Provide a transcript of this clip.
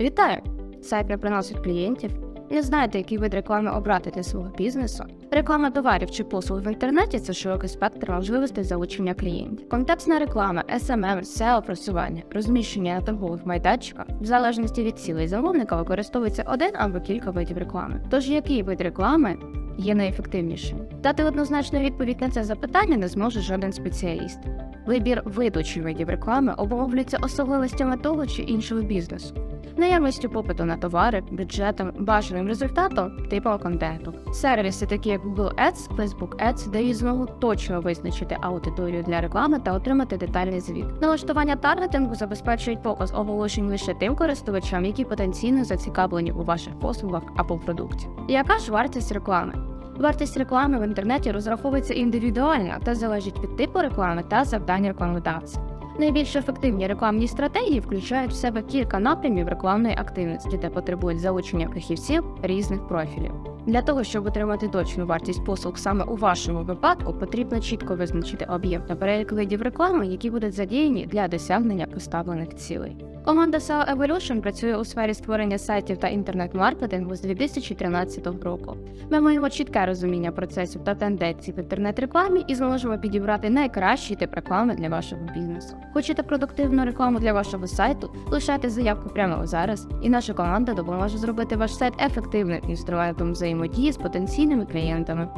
Вітаю! Сайт не приносить клієнтів. Не знаєте, який вид реклами обрати для свого бізнесу? Реклама товарів чи послуг в інтернеті це широкий спектр можливостей залучення клієнтів. Контекстна реклама, SMM, SEO просування, розміщення на торгових майданчиках, в залежності від цілей замовника використовується один або кілька видів реклами. Тож який вид реклами є найефективнішим? Дати однозначну відповідь на це запитання не зможе жоден спеціаліст. Вибір виду чи видів реклами обумовлюється особливостями того чи іншого бізнесу наявністю попиту на товари, бюджетом, бажаним результатом, типом контенту. Сервіси, такі як Google Ads, Facebook Ads, дають змогу точно визначити аудиторію для реклами та отримати детальний звіт. Налаштування таргетингу забезпечують показ оголошень лише тим користувачам, які потенційно зацікавлені у ваших послугах або продукті. Яка ж вартість реклами? Вартість реклами в інтернеті розраховується індивідуально та залежить від типу реклами та завдань рекламодавця. Найбільш ефективні рекламні стратегії включають в себе кілька напрямів рекламної активності, де потребують залучення фахівців різних профілів. Для того, щоб отримати точну вартість послуг саме у вашому випадку, потрібно чітко визначити об'єм та перелік видів реклами, які будуть задіяні для досягнення поставлених цілей. Команда SEO Evolution працює у сфері створення сайтів та інтернет-маркетингу з 2013 року. Ми маємо чітке розуміння процесів та тенденцій в інтернет-рекламі і зможемо підібрати найкращий тип реклами для вашого бізнесу. Хочете продуктивну рекламу для вашого сайту? Лишайте заявку прямо зараз, і наша команда допоможе зробити ваш сайт ефективним інструментом взаємодії з потенційними клієнтами.